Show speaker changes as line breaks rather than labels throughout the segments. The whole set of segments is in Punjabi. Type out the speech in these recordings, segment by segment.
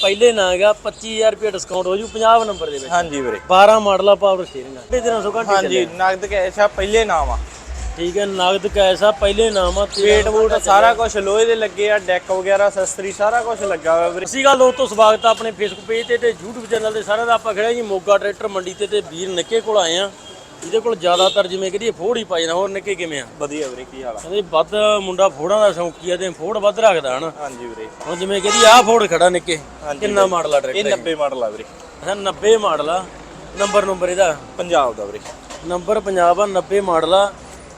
ਪਹਿਲੇ ਨਾ ਹੈਗਾ 25000 ਰੁਪਏ ਡਿਸਕਾਊਂਟ ਹੋ ਜੂ 50 ਨੰਬਰ ਦੇ ਵਿੱਚ।
ਹਾਂਜੀ ਵੀਰੇ।
12 ਮਾਡਲ ਆ ਪਾਵਰ ਸਟੀਅਰਿੰਗ ਆ। ਇਹ ਦਿਨਾਂ ਸੋ ਘੰਟੇ
ਹਾਂਜੀ ਨਗਦ ਕੈਸ਼ ਆ ਪਹਿਲੇ ਨਾਮ ਆ।
ਠੀਕ ਹੈ ਨਗਦ ਕੈਸ਼ ਆ ਪਹਿਲੇ ਨਾਮ ਆ
ਵੇਟ ਵੂਟ ਸਾਰਾ ਕੁਝ ਲੋਹੇ ਦੇ ਲੱਗੇ ਆ ਡੈਕ ਵਗੈਰਾ ਸਸਤਰੀ ਸਾਰਾ ਕੁਝ ਲੱਗਾ ਹੋਇਆ ਵੀਰੇ।
ਅਸੀਂ ਗੱਲ ਦੋਸਤੋ ਸਵਾਗਤ ਆ ਆਪਣੇ ਫੇਸਬੁੱਕ ਪੇਜ ਤੇ ਤੇ YouTube ਚੈਨਲ ਤੇ। ਸਾਰਿਆਂ ਦਾ ਆਪਾਂ ਖੜਿਆ ਜੀ ਮੋਗਾ ਟਰੈਕਟਰ ਮੰਡੀ ਤੇ ਤੇ ਵੀਰ ਨਿੱਕੇ ਕੋਲ ਆਏ ਆ। ਇਹਦੇ ਕੋਲ ਜ਼ਿਆਦਾਤਰ ਜਿਵੇਂ ਕਿ ਫੋੜ ਹੀ ਪਾਈ ਹੋਰ ਨਿੱਕੇ ਕਿਵੇਂ ਆ?
ਵਧੀਆ ਵੀਰੇ ਕੀ ਹਾਲ ਆ?
ਕਹਿੰਦੇ ਵੱਧ ਮੁੰਡਾ ਫੋੜਾਂ ਦਾ ਸ਼ੌਂਕੀ ਆ ਤੇ ਫੋੜ ਵੱਧ ਰੱਖਦਾ ਹਨ।
ਹਾਂਜੀ ਵੀਰੇ।
ਹੁਣ ਜਿਵੇਂ ਕਿ ਆਹ ਫੋੜ ਖੜਾ ਨਿੱਕੇ ਕਿੰਨਾ ਮਾਡਲ ਆ
ਇਹ
ਟਰੈਕਟਰ
90 ਮਾਡਲ ਆ ਵੀਰੇ।
ਅੱਛਾ 90 ਮਾਡਲ ਆ ਨੰਬਰ ਨੰਬਰ ਇਹਦਾ?
ਪੰਜਾਬ ਦਾ ਵੀਰੇ।
ਨੰਬਰ ਪੰਜਾਬ ਆ 90 ਮਾਡਲ ਆ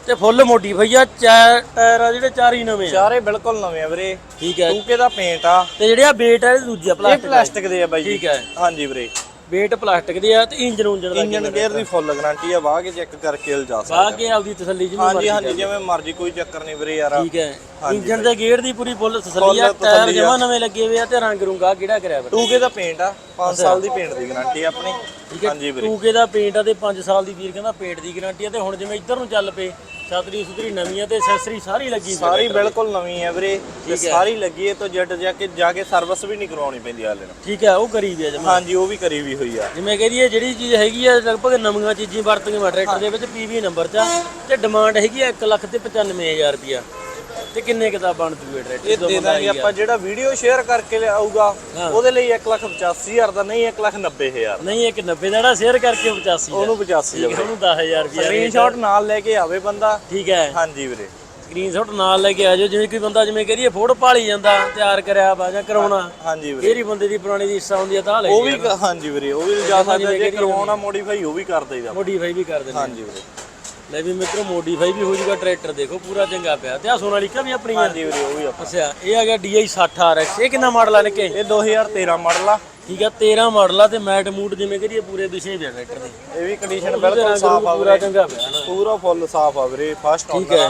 ਤੇ ਫੁੱਲ ਮੋਡੀਫਾਈ ਆ ਚਾਰ ਟਾਇਰ ਆ ਜਿਹੜੇ ਚਾਰ ਹੀ ਨਵੇਂ ਆ।
ਚਾਰੇ ਬਿਲਕੁਲ ਨਵੇਂ ਆ ਵੀਰੇ।
ਠੀਕ ਹੈ।
ਟੂਕੇ ਦਾ ਪੇਂਟ ਆ।
ਤੇ ਜਿਹੜੇ ਆ ਬੇਟ ਆ ਇਹ ਦੂਜਾ
ਇਹ
ਪਲਾਸਟਿਕ
ਦੇ ਆ ਬਾਈ
ਠੀਕ ਹੈ।
ਹਾਂਜੀ ਵੀਰੇ।
ਬੇਟ ਪਲਾਸਟਿਕ ਦੇ ਆ ਤੇ ਇੰਜਨ ਉਂਜਨ ਦਾ
ਇੰਜਨ ਗੇਅਰ ਦੀ ਫੁੱਲ ਗਾਰੰਟੀ ਆ ਵਾਹ ਕੇ ਚੈੱਕ ਕਰਕੇ ਲਿਜਾ ਸਕਦੇ
ਕੇ ਆਪਦੀ ਤਸੱਲੀ ਜਿਵੇਂ
ਹਾਂਜੀ ਹਾਂਜੀ ਜਿਵੇਂ ਮਰਜ਼ੀ ਕੋਈ ਚੱਕਰ ਨਹੀਂ ਵੀਰੇ ਯਾਰ।
ਠੀਕ ਹੈ। ਇੰਜਨ ਦੇ ਗੇਅਰ ਦੀ ਪੂਰੀ ਫੁੱਲ ਤਸੱਲੀ ਆ ਟਾਇਰ
ਆ।
ਜਮਾ ਨਵੇਂ ਲੱਗੇ ਹੋਏ ਆ ਤੇ ਰੰਗ ਰੁੰਗਾ ਕਿਹੜਾ ਕਰਿਆ ਫਿਰ?
ਟੂਕੇ ਦਾ ਪੇਂਟ ਆ 5 ਸਾਲ ਦੀ ਪੇਂਟ ਦੀ ਗਾਰੰਟੀ ਆਪਣੀ।
ਠੀਕ ਹੈ
ਹਾਂਜੀ ਵੀਰੇ।
ਟੂਕੇ ਦਾ ਪੇਂਟ ਆ ਤੇ 5 ਸਾਲ ਦੀ ਵੀਰ ਕਹਿੰਦਾ ਪੇਂਟ ਦੀ ਗਾਰੰਟੀ ਆ ਤੇ ਹੁਣ ਜਿਵੇਂ ਇੱਧਰ ਨੂੰ ਚੱਲ ਪਏ ਛਤਰੀ ਸੁਤਰੀ ਨਵੀਂ ਆ ਤੇ ਐਕਸੈਸਰੀ ਸਾਰੀ ਲੱਗੀ ਹੋਈ ਆ।
ਸਾਰੀ ਬਿਲਕੁਲ ਨਵੀਂ ਹੈ ਵੀਰੇ ਤੇ ਸਾਰੀ ਲੱਗੀ ਹੈ ਤੋਂ ਜੱਟ ਜਾ ਕੇ ਜਾ ਕੇ ਸਰਵਿਸ ਵੀ ਨਹੀਂ ਕਰਵਾਉਣੀ ਪੈਂਦੀ ਹਾਲੇ ਨੂੰ।
ਠੀਕ ਹੈ ਉਹ ਕਰੀ ਵੀ ਆ ਜਮਾ।
ਹਾਂਜੀ ਉਹ ਵੀ ਕਰੀ ਵੀ ਹੋਈ ਆ।
ਜਿਵੇਂ ਕਹਦੀਏ ਜਿਹੜੀ ਚੀਜ਼ ਹੈਗੀ ਆ ਲਗਭਗ ਨਵੀਆਂ ਚੀਜ਼ਾਂ ਵਰਤੀਆਂ ਵਾ ਟਰੈਕਟਰ ਦੇ ਵਿੱਚ ਪੀਵੀ ਨੰਬਰ ਚ ਆ ਤੇ ਡਿਮਾਂਡ ਹੈਗੀ ਆ 1 ਲੱਖ ਤੇ 95000 ਰੁਪਿਆ ਤੇ ਕਿੰਨੇ ਕਿਤਾ ਬਣ ਜੂਏ ਟਰੈਕਟਰ
ਇਹ ਦੇ ਦਾਂਗੇ ਆਪਾਂ ਜਿਹੜਾ ਵੀਡੀਓ ਸ਼ੇਅਰ ਕਰਕੇ ਲਿਆਊਗਾ ਉਹਦੇ ਲਈ 185000 ਦਾ ਨਹੀਂ 190000
ਨਹੀਂ ਇੱਕ 90 ਦਾ ਜਿਹੜਾ ਸ਼ੇਅਰ ਕਰਕੇ 85 ਦਾ
ਉਹਨੂੰ 85
ਠੀਕ ਹੈ ਉਹਨੂੰ 10000 ਰੁਪਿਆ
ਸਕਰੀਨਸ਼ਾਟ ਨਾਲ ਲੈ ਕੇ ਆਵੇ ਬੰਦਾ।
ਠੀਕ ਹੈ।
ਹਾਂਜੀ ਵੀਰੇ।
ਸਕਰੀਨਸ਼ਾਟ ਨਾਲ ਲੈ ਕੇ ਆ ਜਾਓ ਜਿਵੇਂ ਕੋਈ ਬੰਦਾ ਜਿਵੇਂ ਕਹਦੀਏ ਫੋਟੋ ਪਾਲੀ ਜਾਂਦਾ ਤਿਆਰ ਕਰਿਆ ਵਾ ਜਾਂ ਕਰਾਉਣਾ।
ਹਾਂਜੀ ਵੀਰੇ।
ਜਿਹੜੀ ਬੰਦੇ ਦੀ ਪੁਰਾਣੀ ਦੀ ਇੱਛਾ ਹੁੰਦੀ ਆ ਤਾਂ ਲੈ
ਉਹ ਵੀ ਹਾਂਜੀ ਵੀਰੇ ਉਹ ਵੀ ਲਿਜਾ ਸਕਦਾ ਜੇ ਕਰਵਾਉਣਾ ਮੋਡੀਫਾਈ ਉਹ ਵੀ ਕਰ ਦੇਈਦਾ।
ਮੋਡੀਫਾਈ ਵੀ ਕਰ ਦਿੰਦੇ
ਹਾਂਜੀ ਵੀਰੇ।
ਲੈ ਵੀ ਮਿੱਤਰੋ ਮੋਡੀਫਾਈ ਵੀ ਹੋ ਜਾਊਗਾ ਟਰੈਕਟਰ ਦੇਖੋ ਪੂਰਾ ਚੰਗਾ ਪਿਆ। ਤੇ ਆ ਸੋਨਾਲੀਕਾ ਵੀ ਆਪਣੀ ਆ
ਹਾਂਜੀ ਵੀਰੇ ਉਹ ਵੀ ਆਪਾਂ
ਅੱਛਾ ਇਹ ਆ ਗਿਆ DI 60 RX ਇਹ ਕਿੰਨਾ ਮਾਡਲ ਆ ਨਿੱਕੇ?
ਇਹ 2013 ਮਾਡਲ ਆ।
ਠੀਕ ਆ 13 ਮਾਡਲ ਆ ਤੇ ਮੈਟ ਮੂਟ ਜਿਵੇਂ ਕਰੀਏ ਪੂਰੇ ਵਿਸ਼ੇ ਪਿਆ ਟਰੈਕਟਰ ਦੇ।
ਇਹ ਵੀ ਕੰਡੀਸ਼ਨ ਬਿਲਕੁਲ ਸਾਫ਼ ਆ
ਪੂਰਾ ਚੰਗਾ ਪਿਆ ਨਾ।
ਪੂਰਾ ਫੁੱਲ ਸਾਫ਼ ਆ ਵੀਰੇ ਫਸਟ
ਠੀਕ ਹੈ।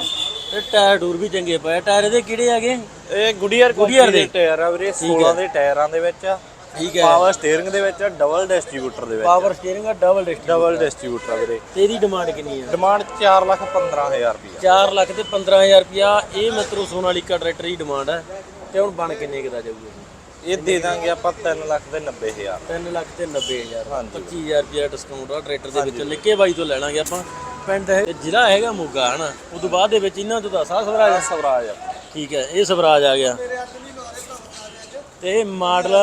ਤੇ ਟਾਇਰ ਟੂਰ ਵੀ ਚੰਗੇ ਪਏ ਟਾਇਰ ਇਹਦੇ ਕਿਹੜੇ ਹੈਗੇ?
ਇਹ ਗੁਡੀਅਰ ਗੁਡੀਅਰ ਦੇ ਟਾਇਰ ਆ ਵੀਰੇ 16 ਦੇ ਟਾਇਰਾਂ ਦੇ ਵਿੱਚ। ਆ
ਠੀਕ ਹੈ।
ਪਾਵਰ ਸਟੀਅਰਿੰਗ ਦੇ ਵਿੱਚ ਡਬਲ ਡਿਸਟ੍ਰੀਬਿਊਟਰ ਦੇ ਵਿੱਚ
ਪਾਵਰ ਸਟੀਅਰਿੰਗ ਆ ਡਬਲ ਡਿਸਟ
ਡਬਲ ਡਿਸਟ੍ਰੀਬਿਊਟਰ ਆ ਵੀਰੇ।
ਤੇ ਇਹਦੀ ਡਿਮਾਂਡ ਕਿੰਨੀ ਆ?
ਡਿਮਾਂਡ 4 ਲੱਖ 15000 ਰੁਪਏ
4 ਲੱਖ ਤੇ 15000 ਰੁਪਿਆ ਇਹ ਮਿੱਤਰੋ ਸੋਨਾਲੀਕਾ ਟਰੈਕਟਰ ਦੀ ਡਿਮਾਂਡ ਹੈ ਤੇ ਹੁਣ ਬਣ ਕਿੰਨੇ ਕੁ ਦਾ ਜਾਊਗਾ?
ਇਹ ਦੇ ਦਾਂਗੇ ਆਪਾਂ 3 ਲੱਖ ਤੇ 90000
3 ਲੱਖ ਤੇ 90000
ਹਾਂਜੀ।
25000 ਰੁਪਿਆ ਡਿਸਕਾਊਂਟ ਆ ਟਰੈਕਟਰ ਦੇ ਵਿੱਚ। ਨਿੱਕੇ ਬਾਈ ਤੋਂ ਲੈ ਲਾਂਗੇ ਆਪਾਂ। ਪਿੰਡ ਇਹ ਜ਼ਿਲ੍ਹਾ ਹੈਗਾ ਮੋਗਾ ਹਨਾ? ਉਸ ਤੋਂ ਬਾਅਦ ਦੇ ਵਿੱਚ ਇਹਨਾਂ ਤੋਂ ਦਾ ਸਾਹ ਸਵਰਾਜ ਆ।
ਸਵਰਾਜ ਆ।
ਠੀਕ ਹੈ ਇਹ ਸਵਰਾਜ ਆ ਗਿਆ। ਤੇ ਮਾਡਲ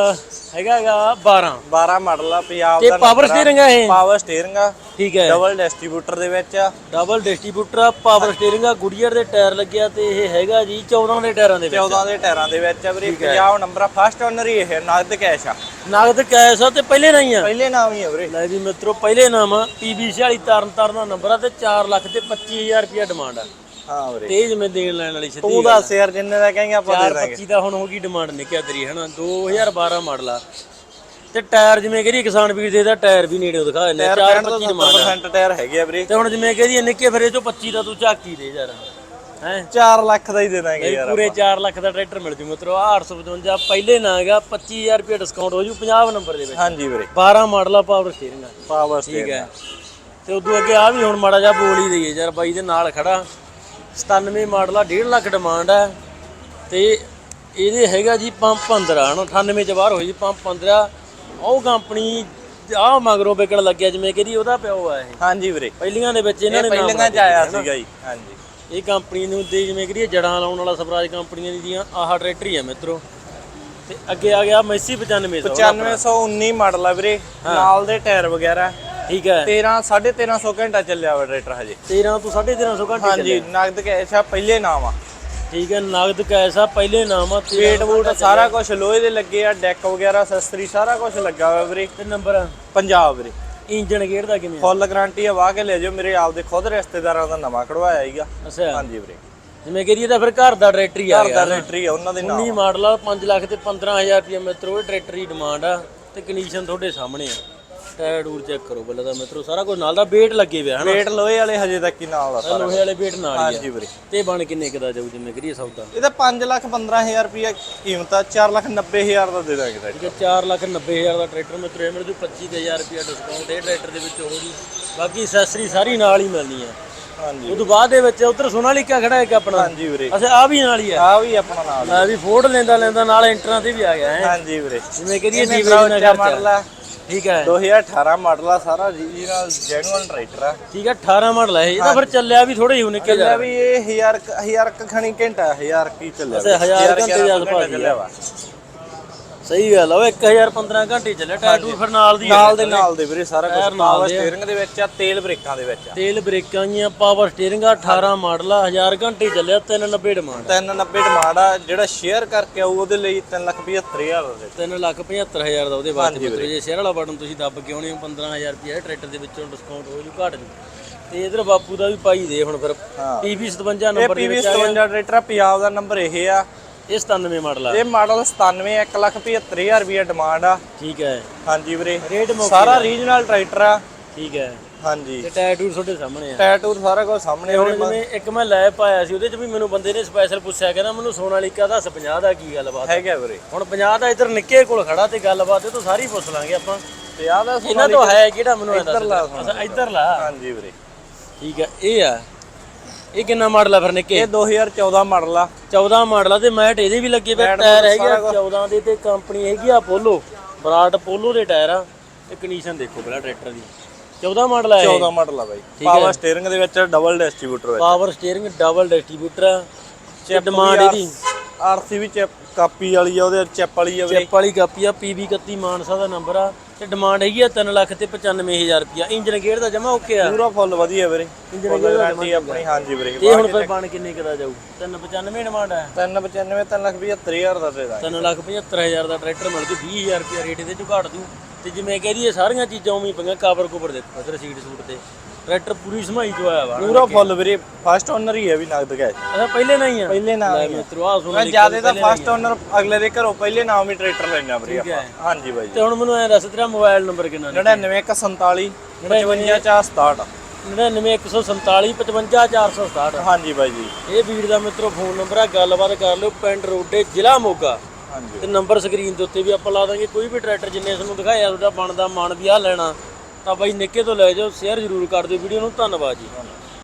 ਹੈਗਾਗਾ 12
12 ਮਾਡਲ ਆ ਪੰਜਾਬ
ਤੇ
ਦਾ
ਪਾਵਰ ਸਟੀਅਰਿੰਗ ਆ ਇਹ?
ਪਾਵਰ ਸਟੀਅਰਿੰਗ ਆ।
ਠੀਕ ਹੈ।
ਡਬਲ ਡਿਸਟ੍ਰੀਬਿਊਟਰ ਦੇ ਵਿੱਚ ਆ।
ਡਬਲ ਡਿਸਟ੍ਰੀਬਿਊਟਰ ਆ ਪਾਵਰ ਸਟੀਅਰਿੰਗ ਆ ਗੁਡੀਅਰ ਦੇ ਟਾਇਰ ਲੱਗਿਆ ਤੇ ਇਹ ਹੈਗਾ ਜੀ 14 ਦੇ ਟਾਇਰਾਂ ਦੇ ਵਿੱਚ।
14 ਦੇ ਟਾਇਰਾਂ ਦੇ ਵਿੱਚ ਆ ਵੀਰੇ 50 ਨੰਬਰ ਆ ਫਸਟ ਓਨਰ ਹੀ ਇਹ ਨਗਦ ਕੈਸ਼ ਆ।
ਨਗਦ ਕੈਸ਼ ਆ ਤੇ ਪਹਿਲੇ ਨਹੀਂ ਆ।
ਪਹਿਲੇ ਨਾਮ ਹੀ ਆ ਵੀਰੇ।
ਲੈ ਵੀ ਮਿੱਤਰੋ ਪਹਿਲੇ ਨਾਮ ਆ PB 46 ਤਰਨ ਤਾਰਨ ਦਾ ਨੰਬਰ ਆ ਤੇ 4 ਲੱਖ ਤੇ 25000 ਰੁਪਿਆ ਡਿਮਾਂਡ ਆ।
ਹਾਂ ਵੀਰੇ।
ਤੇਜ ਮੈਂ ਦੇਣ ਲੈਣ ਵਾਲੀ ਸਿੱਧੀ
ਤੂੰ ਦੱਸ ਯਾਰ ਜਿੰਨੇ ਦਾ ਕਹੇਂਗੇ ਆਪਾਂ ਦੇ ਦਾਂਗੇ।
425 ਦਾ ਹੁਣ ਹੋ ਗਈ ਡਿਮਾਂਡ ਨਿਕਿਆ ਤੇਰੀ ਹਨਾ? 2012 ਮਾਡਲ ਆ। ਤੇ ਟਾਇਰ ਜਿਵੇਂ ਕਹਦੀ ਕਿਸਾਨ ਵੀਰ ਦੇ ਦਾ ਟਾਇਰ ਵੀ ਨੇੜੇ ਦਿਖਾ ਦਿੰਦੇ 425 ਡਿਮਾਂਡ ਆ।
70% ਟਾਇਰ ਹੈਗੇ ਆ ਵੀਰੇ।
ਤੇ ਹੁਣ ਜਿਵੇਂ ਕਹਦੀ ਨਿੱਕੇ ਫਿਰ ਇਹ ਚੋਂ 25 ਦਾ ਤੂੰ ਝਾਕੀ ਦੇ ਯਾਰ। ਹੈ?
4 ਲੱਖ ਦਾ ਹੀ ਦੇ ਦਾਂਗੇ ਯਾਰ
ਪੂਰੇ 4 ਲੱਖ ਦਾ ਟਰੈਕਟਰ ਮਿਲ ਜੂ ਮਿੱਤਰੋ ਆਹ 855 ਪਹਿਲੇ ਨਾ ਹੈਗਾ 25000 ਰੁਪਏ ਡਿਸਕਾਊਂਟ ਹੋ ਜੂ 50 ਨੰਬਰ ਦੇ ਵਿੱਚ।
ਹਾਂਜੀ ਵੀਰੇ।
12 ਮਾਡਲ ਆ ਪਾਵਰ ਸਟੀਅਰਿੰਗ ਆ।
ਪਾਵਰ
ਠੀਕ ਹੈ। ਤੇ ਉਦੋਂ ਅੱਗੇ ਆ ਵੀ ਹੁਣ ਮਾੜਾ ਜਿਹਾ ਬੋਲ ਹੀ ਦਈਏ ਯਾਰ ਬਾਈ ਦੇ ਨਾਲ ਖੜਾ। 97 ਮਾਡਲ ਆ 1.5 ਲੱਖ ਡਿਮਾਂਡ ਹੈ ਤੇ ਇਹਦੇ ਹੈਗਾ ਜੀ ਪੰਪ 15 ਹਨਾ 98 ਚ ਬਾਹਰ ਹੋਈ ਜੀ ਪੰਪ 15 ਉਹ ਕੰਪਨੀ ਆ ਮਗਰੋਂ ਵਿਕਣ ਲੱਗਿਆ ਜਿਵੇਂ ਕਿ ਉਹਦਾ ਪਿਓ ਆ ਇਹ।
ਹਾਂਜੀ ਵੀਰੇ।
ਪਹਿਲੀਆਂ ਦੇ ਵਿੱਚ ਇਹਨਾਂ ਨੇ ਨਾਮ
ਪਹਿਲਾਂ ਚ ਆਇਆ ਸੀਗਾ ਜੀ ਹਾਂਜੀ।
ਇਹ ਕੰਪਨੀ ਨੂੰ ਦੇ ਜਿਵੇਂ ਕਿ ਜੜਾਂ ਲਾਉਣ ਵਾਲਾ ਸਵਰਾਜ ਕੰਪਨੀਆਂ ਦੀਆਂ ਆਹ ਟਰੈਕਟਰ ਹੀ ਆ ਮਿੱਤਰੋ। ਤੇ ਅੱਗੇ ਆ ਗਿਆ ਮੈਸੀ 9500
9519 ਮਾਡਲ ਆ ਵੀਰੇ ਨਾਲ ਦੇ ਟਾਇਰ ਵਗੈਰਾ।
ਠੀਕ ਹੈ।
13 1350 ਘੰਟਾ ਚੱਲਿਆ ਵਾ ਟਰੈਕਟਰ ਹਜੇ।
13 ਤੋਂ 1350 ਘੰਟੇ
ਹਾਂਜੀ ਨਗਦ ਕੈਸ਼ ਆ ਪਹਿਲੇ ਨਾਮ ਆ।
ਠੀਕ ਹੈ ਨਗਦ ਕੈਸ਼ ਆ ਪਹਿਲੇ ਨਾਮ ਆ ਤੇ
ਵੇਟ ਵੂਟ ਸਾਰਾ ਕੁਝ ਲੋਹੇ ਦੇ ਲੱਗੇ ਆ ਡੈਕ ਵਗੈਰਾ ਸਸਤਰੀ ਸਾਰਾ ਕੁਝ ਲੱਗਾ ਹੋਇਆ ਵੀਰੇ।
ਤੇ ਨੰਬਰ
ਪੰਜਾਬ ਵੀਰੇ।
ਇੰਜਨ ਗੇਅਰ ਦਾ ਕਿਵੇਂ ਆ?
ਫੁੱਲ ਗਾਰੰਟੀ ਆ ਵਾਹ ਕੇ ਲੈ ਜਾਓ ਮੇਰੇ ਆਪਦੇ ਖੁਦ ਰਿਸ਼ਤੇਦਾਰਾਂ ਦਾ ਨਵਾਂ ਕਢਵਾਇਆ ਹੀਗਾ
ਅੱਛਾ।
ਹਾਂਜੀ ਵੀਰੇ।
ਜਿਵੇਂ ਕਰੀਏ ਤਾਂ ਫਿਰ ਘਰ ਦਾ ਟਰੈਕਟਰ ਹੀ ਆ
ਘਰ
ਗਿਆ
ਦਾ ਰੇਟਰੀ ਆ ਉਹਨਾਂ ਦੇ ਨਾਮ
19 ਮਾਡਲ ਆ 5 ਲੱਖ ਤੇ 15000 ਰੁਪਏ ਮਿੱਤਰੋ ਇਹ ਟਰੈਕਟਰ ਦੀ ਡਿਮਾਂਡ ਆ ਤੇ ਕੰਡੀਸ਼ਨ ਤੁਹਾਡੇ ਸਾਹਮਣੇ ਆ। ਟਾਇਰ ਟੂਰ ਚੈੱਕ ਕਰੋ ਪਹਿਲਾਂ ਤਾਂ ਮਿੱਤਰੋ ਸਾਰਾ ਕੁਝ ਨਾਲ ਦਾ ਵੇਟ ਲੱਗੇ ਪਿਆ ਹਨਾ?
ਵੇਟ ਲੋਹੇ ਵਾਲੇ ਹਜੇ ਤੱਕ ਹੀ ਨਾਲ ਦਾ ਸਾਰਾ।
ਲੋਹੇ ਵਾਲੇ ਵੇਟ ਨਾਲ ਹੀ
ਹਾਂਜੀ
ਆ
ਵੀਰੇ।
ਤੇ ਬਣ ਕਿੰਨੇ ਕੁ ਦਾ ਜਾਊ ਜਿਵੇਂ ਕਰੀਏ ਸੌਦਾ
ਇਹਦਾ 5 ਲੱਖ 15000 ਰੁਪਿਆ ਕੀਮਤ ਆ 4 ਲੱਖ 90000 ਦਾ ਦੇ ਦਾਂਗੇ ਟਰੈਕਟਰ
ਠੀਕ ਹੈ 4 ਲੱਖ 90000 ਦਾ ਟਰੈਕਟਰ ਮਿੱਤਰੋ ਇਹ ਮਿਲ ਜੂ 25000 ਰੁਪਏ ਡਿਸਕਾਊਂਟ ਇਹ ਟਰੈਕਟਰ ਦੇ ਵਿੱਚ ਹੋ ਜੀ। ਬਾਕੀ ਐਕਸੈਸਰੀ ਸਾਰੀ ਨਾਲ ਹੀ ਮਿਲਣੀ ਆ।
ਹਾਂਜੀ
ਉਦੋਂ ਬਾਅਦ ਦੇ ਵਿੱਚ ਉਧਰ ਸੋਨਾਲੀਕਾ ਖੜਾ ਹੈ ਇੱਕ ਆਪਣਾ।
ਹਾਂਜੀ ਵੀਰੇ।
ਅੱਛਾ ਆ ਵੀ ਨਾਲ ਹੀ ਆ।
ਆ ਵੀ ਆਪਣਾ ਨਾਲ
ਲੈ ਵੀ ਫੋੜ ਲੈਂਦਾ ਲੈਂਦਾ ਨਾਲ ਇੰਟਰਾਂ ਤੇ ਵੀ ਆ ਗਿਆ ਹੈ?
ਹਾਂਜੀ ਵੀਰੇ।
ਜਿਵੇਂ ਕਰੀਏ ਦੀਵੇ
ਉੱਚਾ
ਖਰਚਾ।
ਆ
ਠੀਕ ਹੈ।
2018 ਮਾਡਲ ਆ ਸਾਰਾ ਰੀਜਨਲ ਜੈਨੂਅਲ ਟਰੈਕਟਰ ਆ।
ਠੀਕ ਹੈ 18 ਮਾਡਲ ਹੈ ਇਹ। ਤਾਂ ਫਿਰ ਚੱਲਿਆ ਵੀ ਥੋੜੇ ਹੀ ਹੁਣੇ ਕੇ
ਚੱਲਿਆ ਵੀ ਇਹ 1000 1000 ਕ ਖਣੀ ਘੰਟਾ 1000 ਕੀ ਚੱਲਿਆ
ਅੱਛਾ, ਹਜ਼ਾਰ ਘੰਟੇ ਦੇ ਆਸ-ਪਾਸ ਹੀ
ਚੱਲਿਆ ਵਾ।
ਸਹੀ ਗੱਲ ਆ ਉਹ 1015 ਘੰਟੇ ਚੱਲਿਆ ਟਾਇਰ ਟੂਰ ਫਿਰ ਨਾਲ ਦੀ ਆ।
ਨਾਲ ਦੇ ਨਾਲ ਦੇ ਵੀਰੇ ਸਾਰਾ ਕੁਝ ਪਾਵਰ
ਆ।
ਸਟੀਅਰਿੰਗ ਦੇ ਵਿੱਚ ਆ ਤੇਲ ਬ੍ਰੇਕਾਂ ਦੇ ਵਿੱਚ ਆ।
ਤੇਲ ਬ੍ਰੇਕਾਂ ਜੀਆਂ ਪਾਵਰ ਸਟੀਅਰਿੰਗ ਆ 18 ਮਾਡਲ ਆ 1000 ਘੰਟੇ ਚੱਲਿਆ 390 ਡਿਮਾਂਡ
390 ਡਿਮਾਂਡ ਆ ਜਿਹੜਾ ਸ਼ੇਅਰ ਕਰਕੇ ਆਊ ਉਹਦੇ ਲਈ 375000 ਦੇ
3 ਲੱਖ 75000 ਦਾ ਉਹਦੇ ਬਾਅਦ ਮਿੱਤਰੋ ਜੇ ਸ਼ੇਅਰ ਵਾਲਾ ਬਟਨ ਤੁਸੀਂ ਦੱਬ ਕੇ ਆਉਣੇ ਹੋ 15000 ਰੁਪਏ ਟਰੈਕਟਰ ਦੇ ਵਿੱਚੋਂ ਡਿਸਕਾਊਂਟ ਹੋ ਜੂ ਘਟ ਜੂ ਤੇ ਇਧਰ ਬਾਪੂ ਦਾ ਵੀ ਪਾਈ ਦੇ ਹੁਣ ਫਿਰ।
ਹਾਂ।
PV 57
ਇਹ
ਨੰਬਰ ਦੇ ਵਿੱਚ ਆ ਗਿਆ।
57 ਟਰੈਕਟਰ ਆ, ਪੰਜਾਬ ਦਾ ਨੰਬਰ ਇਹ ਆ।
ਇਹ 97 ਮਾਡਲ ਆ।
ਇਹ ਮਾਡਲ 97 175000 ਰੁਪਏ ਡਿਮਾਂਡ ਆ।
ਠੀਕ ਹੈ।
ਹਾਂਜੀ ਵੀਰੇ।
ਰੇਟ ਮੌਕੇ
ਸਾਰਾ ਰੀਜਨਲ ਟਰੈਕਟਰ ਆ।
ਠੀਕ ਹੈ।
ਹਾਂਜੀ।
ਤੇ ਟੂਰ ਤੁਹਾਡੇ ਸਾਹਮਣੇ ਆ।
ਟੈਟੂ ਸਾਰਾ ਕੁਝ ਸਾਹਮਣੇ
ਹੁਣ ਜਿਵੇਂ ਇੱਕ ਮੈਂ ਲੈ ਪਾਇਆ ਸੀ ਉਹਦੇ ਚ ਵੀ ਮੈਨੂੰ ਬੰਦੇ ਨੇ ਸਪੈਸ਼ਲ ਪੁੱਛਿਆ ਕਹਿੰਦਾ ਮੈਨੂੰ ਸੋਨਾਲੀਕਾ ਦੱਸ 50 ਦਾ ਕੀ ਗੱਲਬਾਤ?
ਹੈਗਾ ਵੀਰੇ।
ਹੁਣ 50 ਦਾ ਇੱਧਰ ਨਿੱਕੇ ਕੋਲ ਖੜਾ ਤੇ ਗੱਲਬਾਤ ਇਹ ਤੋਂ ਸਾਰੀ ਪੁੱਛ ਲਾਂਗੇ ਆਪਾਂ।
ਤੇ ਆ ਦਾ
ਇਹਨਾਂ ਤੋਂ ਹੈ ਕਿਹੜਾ ਮੈਨੂੰ ਅੱਛਾ ਇੱਧਰ ਲਾ
ਹਾਂਜੀ ਵੀਰੇ।
ਠੀਕ ਹੈ ਇਹ ਆ। ਇਹ ਕਿੰਨਾ ਮਾਡਲ ਆ ਫਿਰ ਨਿੱਕੇ?
ਇਹ 2014 ਮਾਡਲ ਆ।
14 ਮਾਡਲ ਆ ਤੇ ਮੈਟ ਇਹਦੇ ਵੀ ਲੱਗੇ ਪਏ ਟਾਇਰ ਹੈਗੇ ਆ
ਸਾਰਾ
14 ਦੇ ਤੇ ਕੰਪਨੀ ਹੈਗੀ ਆ ਪੋਲੋ ਬਰਾਟ ਪੋਲੋ ਦੇ ਟਾਇਰ ਆ। ਤੇ ਕੰਡੀਸ਼ਨ ਦੇਖੋ ਪਹਿਲਾਂ ਟਰੈਕਟਰ ਦੀ। 14 ਮਾਡਲ ਆ ਇਹ।
14 ਮਾਡਲ ਆ ਬਾਈ। ਪਾਵਰ ਸਟੀਅਰਿੰਗ ਦੇ ਵਿੱਚ ਡਬਲ ਡਿਸਟ੍ਰੀਬਿਊਟਰ ਵਿੱਚ
ਪਾਵਰ ਸਟੀਅਰਿੰਗ ਡਬਲ ਡਿਸਟ੍ਰੀਬਿਊਟਰ ਆ। ਡਿਮਾਂਡ ਇਹਦੀ।
ਆਰਸੀ ਵੀ ਚਿਪ ਕਾਪੀ ਵਾਲੀ ਆ ਉਹਦੇ ਚਿਪ ਵਾਲੀ ਆ ਵੀਰੇ।
ਚਿੱਪ ਵਾਲੀ ਕਾਪੀ ਆ PB 31 ਮਾਨਸਾ ਦਾ ਨੰਬਰ ਆ ਤੇ ਡਿਮਾਂਡ ਹੈਗੀ ਆ 3 ਲੱਖ ਤੇ 95000 ਰੁਪਿਆ ਇੰਜਨ ਗੇਅਰ ਦਾ ਜਮਾ ਓਕੇ ਆ।
ਪੂਰਾ ਫੁੱਲ ਵਧੀਆ ਵੀਰੇ।
ਇੰਜਨ ਗੇਅਰ ਦਾ
ਗਾਰੰਟੀ ਆਪਣੀ ਹਾਂਜੀ ਵੀਰੇ
ਤੇ ਹੁਣ ਫਿਰ ਬਣ ਕਿੰਨੇ ਕੁ ਦਾ ਜਾਊ? 395 ਡਿਮਾਂਡ ਆ।
395 3 ਲੱਖ 75000 ਦਾ ਦੇ ਦਾਂਗੇ
3 ਲੱਖ 75000 ਦਾ ਟਰੈਕਟਰ ਮਿਲ ਜੂ 20000 ਰੁਪਿਆ ਰੇਟ ਇਹਦੇ ਚੋਂ ਘੱਟ ਦੂ ਤੇ ਜਿਵੇਂ ਕਹਿ ਦਈਏ ਸਾਰੀਆਂ ਚੀਜ਼ਾਂ ਉਵੇਂ ਪਈਆਂ ਕਵਰ ਕੁਵਰ ਦੇਖੋ ਇਧਰ ਸੀਟ ਸੂਟ ਤੇ। ਟਰੈਕਟਰ ਪੂਰੀ ਸਮਾਈ ਚ ਆਇਆ ਵਾ।
ਪੂਰਾ ਫੁੱਲ ਵੀਰੇ ਫਸਟ ਓਨਰ ਹੀ ਹੈ ਵੀ ਨਗਦ ਗਏ
ਅੱਛਾ ਪਹਿਲੇ ਨਹੀਂ ਆ?
ਪਹਿਲੇ ਨਾਮ ਹੀ ਆ।
ਮਿੱਤਰੋ ਆ ਸੁਣ
ਮੈਂ ਜ਼ਿਆਦਾ ਤਾਂ ਫਸਟ ਓਨਰ ਅਗਲੇ ਦੇ ਘਰੋਂ ਪਹਿਲੇ ਨਾਮ ਹੀ ਟਰੈਕਟਰ ਲੈਣਾ ਵੀਰੇ ਆਪਾਂ। ਹਾਂਜੀ ਬਾਈ
ਤੇ ਹੁਣ ਮੈਨੂੰ ਐ ਦੱਸ ਤੇਰਾ ਮੋਬਾਈਲ ਨੰਬਰ ਕਿੰਨਾ ਨੇ
99147 55467
99147 55467
ਹਾਂਜੀ ਬਾਈ ਜੀ।
ਇਹ ਵੀਰ ਦਾ ਮਿੱਤਰੋ ਫੋਨ ਨੰਬਰ ਆ ਗੱਲਬਾਤ ਕਰ ਲਿਓ ਪਿੰਡ ਰੋਡੇ ਜ਼ਿਲ੍ਹਾ ਮੋਗਾ।
ਹਾਂਜੀ।
ਤੇ ਨੰਬਰ ਸਕਰੀਨ ਦੇ ਉੱਤੇ ਵੀ ਆਪਾਂ ਲਾ ਦਾਂਗੇ ਕੋਈ ਵੀ ਟਰੈਕਟਰ ਜਿੰਨੇ ਤੁਹਾਨੂੰ ਦਿਖਾਇਆ ਬਣਦਾ ਮਨ ਵੀ ਆ ਲੈਣਾ। ਤਾਂ ਬਾਈ ਨਿੱਕੇ ਤੋਂ ਲੈ ਜਾਓ ਸ਼ੇਅਰ ਜ਼ਰੂਰ ਕਰ ਦਿਓ ਵੀਡੀਓ ਨੂੰ ਧੰਨਵਾਦ ਜੀ।